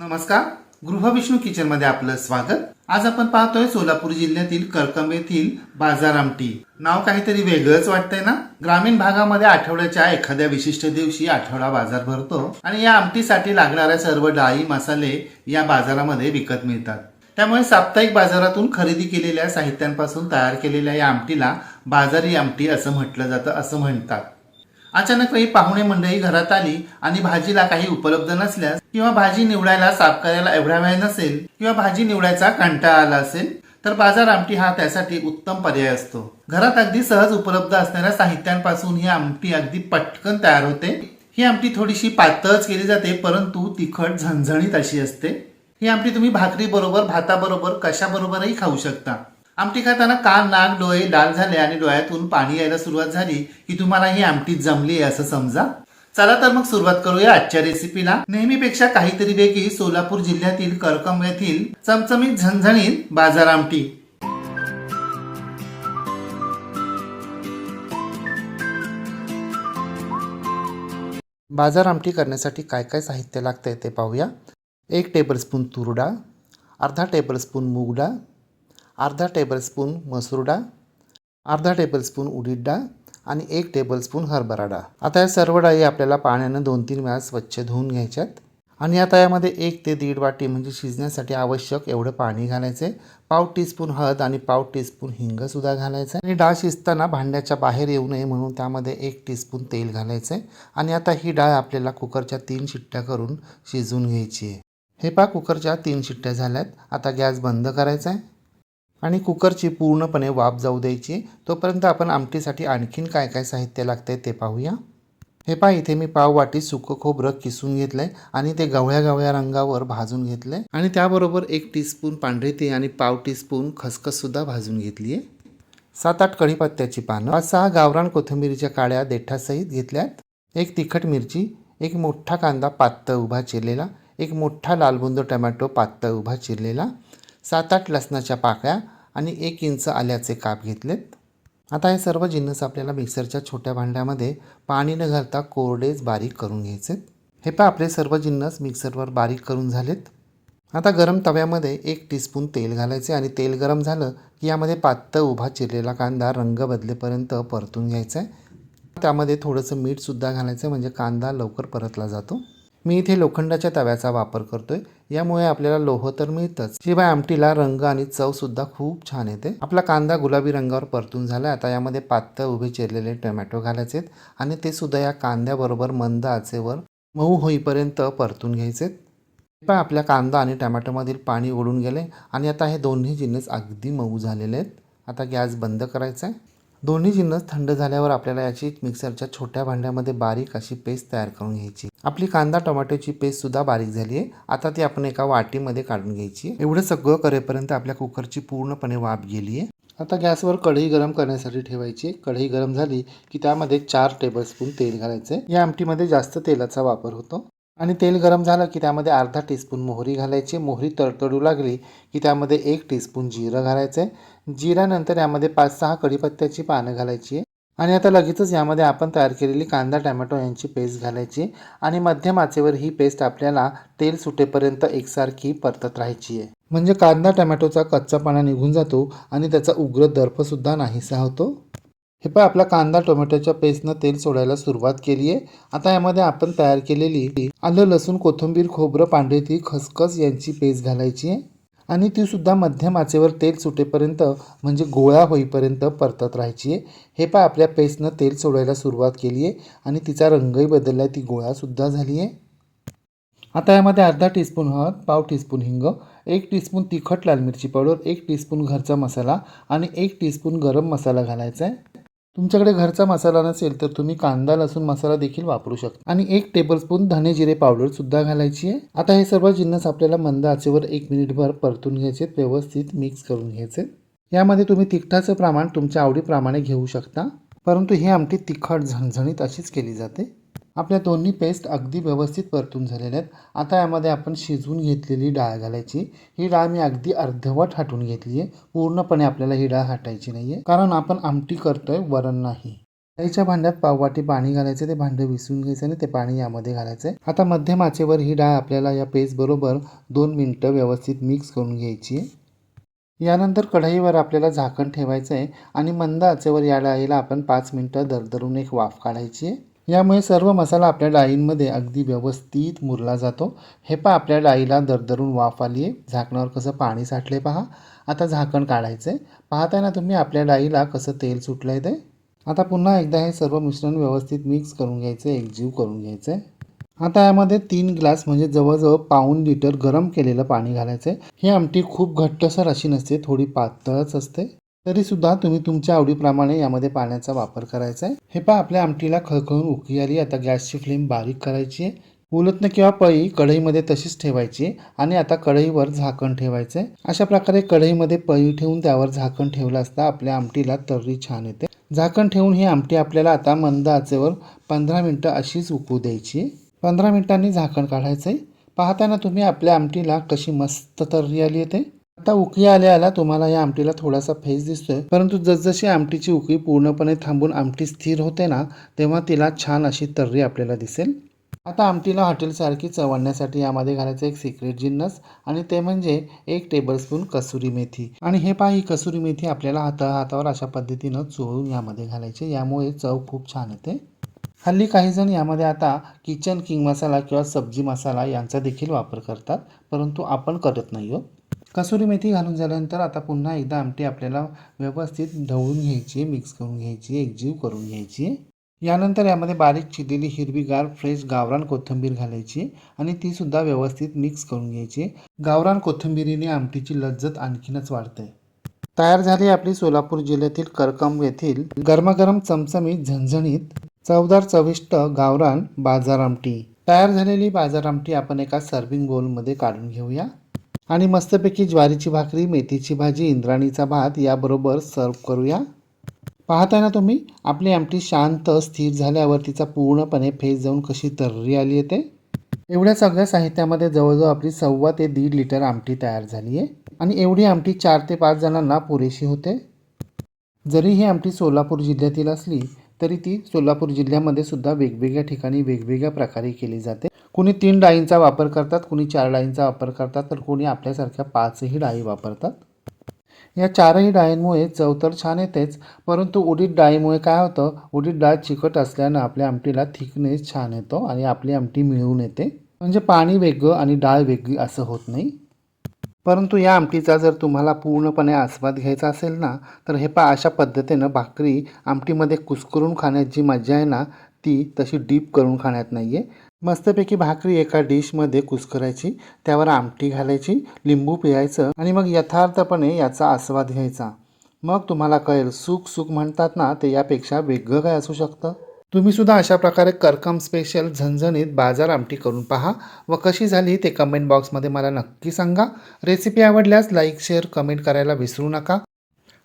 नमस्कार. गृहविष्णू किचनमध्ये आपलं स्वागत. आज आपण पाहतोय सोलापूर जिल्ह्यातील करकंब येथील बाजार आमटी. नाव काहीतरी वेगळंच वाटतंय ना? ग्रामीण भागामध्ये आठवड्याच्या एखाद्या विशिष्ट दिवशी आठवडा बाजार भरतो आणि या आमटीसाठी लागणाऱ्या सर्व डाळी मसाले या बाजारामध्ये विकत मिळतात. त्यामुळे साप्ताहिक बाजारातून खरेदी केलेल्या साहित्यांपासून तयार केलेल्या या आमटीला बाजारी आमटी असं म्हटलं जातं असं म्हणतात. अचानक काही पाहुणे मंडळी घरात आली आणि भाजीला काही उपलब्ध नसल्यास किंवा भाजी निवडायला साफ करायला एवढा वेळ नसेल किंवा भाजी निवडायचा कंटाळा आला असेल तर बाजार आमटी हा त्यासाठी उत्तम पर्याय असतो. घरात अगदी सहज उपलब्ध असणाऱ्या साहित्यांपासून ही आमटी अगदी पटकन तयार होते. ही आमटी थोडीशी पातळच केली जाते परंतु तिखट झणझणीत अशी असते. ही आमटी तुम्ही भाकरी बरोबर भाताबरोबर कशाबरोबरही खाऊ शकता. आमटी खाताना कान नाक डोळे लाल झाले आणि डोळ्यातून पाणी यायला सुरुवात झाली की तुम्हाला ही आमटी जमली आहे असं समजा. चला तर मग सुरुवात करूया आजच्या रेसिपीला नेहमीपेक्षा काहीतरी वेगळी सोलापूर जिल्ह्यातील करकंब येथील चमचमीत झणझणीत बाजार आमटी. बाजार आमटी करण्यासाठी काय काय साहित्य लागतंय ते पाहूया. एक टेबलस्पून तूर डाळ अर्धा टेबलस्पून मूग डाळ अर्धा टेबलस्पून मसूर डाळ अर्धा टेबलस्पून उडीद डाळ आणि एक टेबलस्पून हरभरा डाळ. आता या सर्व डाळी आपल्याला पाण्यानं दोन तीन वेळा स्वच्छ धुवून घ्यायच्यात. आणि आता यामध्ये एक ते दीड वाटी म्हणजे शिजण्यासाठी आवश्यक एवढं पाणी घालायचं आहे पाव टीस्पून हळद आणि पाव टीस्पून हिंगसुद्धा घालायचं आहे आणि डाळ शिजताना भांड्याच्या बाहेर येऊ नये म्हणून त्यामध्ये एक टीस्पून तेल घालायचं आहे आणि आता ही डाळ आपल्याला कुकरच्या तीन शिट्ट्या करून शिजवून घ्यायची आहे. हे पा कुकरच्या तीन शिट्ट्या झाल्यात. आता गॅस बंद करायचा आहे आणि कुकरची पूर्णपणे वाफ जाऊ द्यायची. तोपर्यंत आपण आमटीसाठी आणखीन काय काय साहित्य लागतंय ते पाहूया. हे पहा इथे मी पाव वाटी सुकं खोबरं किसून घेतलंय आणि ते गवळ्या गवळ्या रंगावर भाजून घेतलंय. आणि त्याबरोबर एक टीस्पून पांढरे ती आणि पाव टीस्पून खसखससुद्धा भाजून घेतली आहे सात आठ कढीपत्त्याची पानं पाच सहा गावरान कोथिंबीरीच्या काळ्या देठासहित घेतल्यात. एक तिखट मिरची एक मोठा कांदा पातळ उभा चिरलेला एक मोठा लालबुंद टमॅटो पातळ उभा चिरलेला सात आठ लसणाच्या पाकळ्या आणि एक इंच आल्याचे काप घेतलेत. आता हे सर्व जिन्नस आपल्याला मिक्सरच्या छोट्या भांड्यामध्ये पाणी न घालता कोरडेच बारीक करून घ्यायचे. हे पहा आपले सर्व जिन्नस मिक्सरवर बारीक करून झालेत. आता गरम तव्यामध्ये एक टीस्पून तेल घालायचे आणि तेल गरम झालं की यामध्ये पातळ उभा चिरलेला कांदा रंग बदलेपर्यंत परतून घ्यायचा आहे. त्यामध्ये थोडंसं मीठसुद्धा घालायचं म्हणजे कांदा लवकर परतला जातो. मी इथे लोखंडाच्या तव्याचा वापर करतोय. यामुळे आपल्याला लोह तर मिळतंच. शिवाय आमटीला रंग आणि चवसुद्धा खूप छान येते. आपला कांदा गुलाबी रंगावर परतून झाला. आता यामध्ये पातळ उभे चिरलेले टोमॅटो घालायचेत आणि ते सुद्धा या कांद्याबरोबर मंद आचेवर मऊ होईपर्यंत परतून घ्यायचे पण आपल्या कांदा आणि टोमॅटोमधील पाणी ओढून गेले आणि आता हे दोन्ही जिन्नस अगदी मऊ झालेले आहेत. आता गॅस बंद करायचा आहे. दोन्ही जिन्नस थंड झाल्यावर आपल्याला याची मिक्सरच्या छोट्या भांड्यामध्ये बारीक अशी पेस्ट तयार करून घ्यायची. आपली कांदा टोमॅटोची पेस्ट सुद्धा बारीक झाली आहे. आता ती आपण एका वाटीमध्ये काढून घ्यायची एवढं सगळं करेपर्यंत आपल्या कुकरची पूर्णपणे वाफ गेली आहे. आता गॅसवर कढई गरम करण्यासाठी ठेवायची कढई गरम झाली की त्यामध्ये चार टेबलस्पून तेल घालायचे या आमटीमध्ये जास्त तेलाचा वापर होतो. आणि तेल गरम झालं की त्यामध्ये अर्धा टीस्पून मोहरी घालायची मोहरी तडतडू लागली की त्यामध्ये एक टीस्पून जिरं घालायचं जिऱ्यानंतर यामध्ये पाच सहा कढीपत्त्याची पानं घालायची आहे. आणि आता लगेचच यामध्ये आपण तयार केलेली कांदा टॅमॅटो यांची पेस्ट घालायची आणि मध्यम आचेवर ही पेस्ट आपल्याला तेल सुटेपर्यंत एकसारखी परतत राहायची आहे. म्हणजे कांदा टॅमॅटोचा कच्चापणा निघून जातो आणि त्याचा उग्र दर्पसुद्धा नाहीसा होतो. हे पण आपला कांदा टोमॅटोच्या पेस्टनं तेल सोडायला सुरुवात केली आहे. आता यामध्ये आपण तयार केलेली आलं लसूण कोथिंबीर खोबरं पांढरे ती खसखस यांची पेस्ट घालायची आहे. आणि ती सुद्धा मध्यम आचेवर तेल सुटेपर्यंत म्हणजे गोळा होईपर्यंत परतत राहायची आहे. हे पण आपल्या पेस्टनं तेल सोडायला सुरुवात केली आहे आणि तिचा रंगही बदलला आहे ती गोळासुद्धा झाली आहे. आता यामध्ये अर्धा टीस्पून हळद पाव टीस्पून हिंग एक टीस्पून तिखट लाल मिरची पावडर एक टीस्पून घरचा मसाला आणि एक टीस्पून गरम मसाला घालायचा आहे. तुमच्याकडे घरचा मसाला नसेल तर तुम्ही कांदा लसूण मसाला देखील वापरू शकता. आणि एक टेबलस्पून धने जिरे पावडर सुद्धा घालायची आहे. आता हे सर्व जिन्नस आपल्याला मंद आचेवर एक मिनिटभर परतून घ्यायचे व्यवस्थित मिक्स करून घ्यायचे यामध्ये तुम्ही तिखटाचं प्रमाण तुमच्या आवडीप्रमाणे घेऊ शकता. परंतु ही आमटी तिखट झणझणीत अशीच केली जाते. आपल्या दोन्ही पेस्ट अगदी व्यवस्थित परतून झालेल्या आहेत. आता यामध्ये आपण शिजवून घेतलेली डाळ घालायची. ही डाळ मी अगदी अर्धवट हाटून घेतली आहे. पूर्णपणे आपल्याला ही डाळ हाटायची नाही आहे कारण आपण आमटी करतोय वरण नाही. डाळीच्या भांड्यात पाववाटी पाणी घालायचे ते भांडं विसरून घ्यायचं आणि ते पाणी यामध्ये घालायचं. आता मध्यम आचेवर ही डाळ आपल्याला या पेस्टबरोबर दोन मिनटं व्यवस्थित मिक्स करून घ्यायची आहे. यानंतर कढईवर आपल्याला झाकण ठेवायचं आहे आणि मंद आचेवर या डाळीला आपण पाच मिनटं दरदरून एक वाफ काढायची आहे. यामुळे सर्व मसाला आपल्या डाळींमध्ये अगदी व्यवस्थित मुरला जातो. हे पहा आपल्या डाळीला दरदरून वाफ आली आहे झाकणावर कसं पाणी साठले पहा. आता झाकण काढायचं आहे पाहताय ना तुम्ही आपल्या डाळीला कसं तेल सुटलं आहे ते? आता पुन्हा एकदा हे सर्व मिश्रण व्यवस्थित मिक्स करून घ्यायचं आहे एकजीव करून घ्यायचं आहे आता यामध्ये तीन ग्लास म्हणजे जवळजवळ पाऊन लिटर गरम केलेलं पाणी घालायचं आहे ही आमटी खूप घट्टसर अशी नसते थोडी पातळच असते. तरीसुद्धा तुम्ही तुमच्या आवडीप्रमाणे यामध्ये पाण्याचा वापर करायचा आहे. हे पहा आपल्या आमटीला खळखळून उकळी आली. आता गॅसची फ्लेम बारीक करायची आहे. उलटणं किंवा पळी कढईमध्ये तशीच ठेवायची आणि आता कढईवर झाकण ठेवायचं आहे. अशा प्रकारे कढईमध्ये पळी ठेवून त्यावर झाकण ठेवलं असता आपल्या आमटीला तर्री छान येते. झाकण ठेवून ही आमटी आपल्याला आता मंद आचेवर पंधरा मिनटं अशीच उकळू द्यायची पंधरा मिनिटांनी झाकण काढायचं आहे. पाहताना तुम्ही आपल्या आमटीला कशी मस्त तर्री आली येते. आता उकळी आल्या आला तुम्हाला या आमटीला थोडासा फेस दिसतोय. परंतु जसजशी आमटीची उकळी पूर्णपणे थांबून आमटी स्थिर होते ना तेव्हा तिला छान अशी तर्री आपल्याला दिसेल. आता आमटीला हॉटेलसारखी चव आणण्यासाठी यामध्ये घालायचं एक सिक्रेट जिन्नस आणि ते म्हणजे एक टेबलस्पून कसुरी मेथी. आणि हे पहा ही कसुरी मेथी आपल्याला हाता हातावर अशा पद्धतीनं चोळून यामध्ये घालायचे. यामुळे चव खूप छान येते. हल्ली काही जण यामध्ये आता किचन किंग मसाला किंवा सब्जी मसाला यांचा देखील वापर करतात परंतु आपण करत नाही हो. कसुरी मेथी घालून झाल्यानंतर आता पुन्हा एकदा आमटी आपल्याला व्यवस्थित ढवळून घ्यायची मिक्स करून घ्यायची एकजीव करून घ्यायची. यानंतर यामध्ये बारीक चिरलेली हिरवीगार फ्रेश गावरान कोथिंबीर घालायची आणि ती सुद्धा व्यवस्थित मिक्स करून घ्यायची. गावरान कोथिंबीरीने आमटीची लज्जत आणखीनच वाढते. तयार झाली आपली सोलापूर जिल्ह्यातील करकम येथील गरमागरम चमचमीत झणझणीत चवदार चविष्ट गावरान बाजार आमटी. तयार झालेली बाजार आमटी आपण एका सर्विंग बोलमध्ये काढून घेऊया. आणि मस्तपैकी ज्वारीची भाकरी मेथीची भाजी इंद्राणीचा भात याबरोबर सर्व करूया. पाहताय ना तुम्ही आपली आमटी शांत स्थिर झाल्यावर तिचा पूर्णपणे फेस जाऊन कशी तर्री आली येते? एवढ्या सगळ्या साहित्यामध्ये जवळजवळ आपली सव्वा ते दीड लिटर आमटी तयार झाली आहे. आणि एवढी आमटी चार ते पाच जणांना पुरेशी होते. जरी ही आमटी सोलापूर जिल्ह्यातील असली तरी ती सोलापूर जिल्ह्यामध्ये सुद्धा वेगवेगळ्या ठिकाणी वेगवेगळ्या प्रकारे केली जाते. कुणी तीन डाळींचा वापर करतात कुणी चार डाळींचा वापर करतात तर कोणी आपल्यासारख्या पाचही डाळी वापरतात. या चारही डाळींमुळे चव तर छान येतेच परंतु उडीद डाळीमुळे काय होतं? उडीद डाळ चिकट असल्यानं आपल्या आमटीला थिकनेस छान येतो आणि आपली आमटी मिळून येते. म्हणजे पाणी वेगळं आणि डाळ वेगळी असं होत नाही. परंतु या आमटीचा जर तुम्हाला पूर्णपणे आस्वाद घ्यायचा असेल ना तर हे पा अशा पद्धतीनं भाकरी आमटीमध्ये कुस्करून खाण्यात जी मजा आहे ना ती तशी डीप करून खाण्यात नाही आहे मस्तपैकी भाकरी एका डिशमध्ये कुस्करायची त्यावर आमटी घालायची लिंबू पिळायचं आणि मग यथार्थपणे याचा आस्वाद घ्यायचा. मग तुम्हाला कळेल सुख सुख म्हणतात ना ते यापेक्षा वेगळं काय असू शकतं? तुम्ही सुद्धा अशा प्रकारे करकम स्पेशल झणझणीत बाजार आमटी करून पहा. व कशी झाली ते कमेंट बॉक्समध्ये मला नक्की सांगा. रेसिपी आवडल्यास लाईक शेअर कमेंट करायला विसरू नका.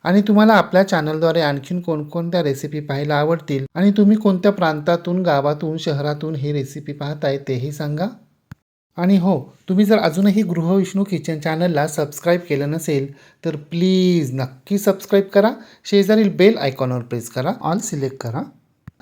आणि तुम्हाला आपल्या चॅनलद्वारे आणखीन कोणकोणत्या रेसिपी पाहायला आवडतील आणि तुम्ही कोणत्या प्रांतातून गावातून शहरातून ही रेसिपी पाहताय तेही सांगा. आणि हो तुम्ही जर अजूनही गृहविष्णू किचन चॅनलला सबस्क्राईब केलं नसेल तर प्लीज नक्की सबस्क्राईब करा. शेजारील बेल आयकॉनवर प्रेस करा. ऑल सिलेक्ट करा.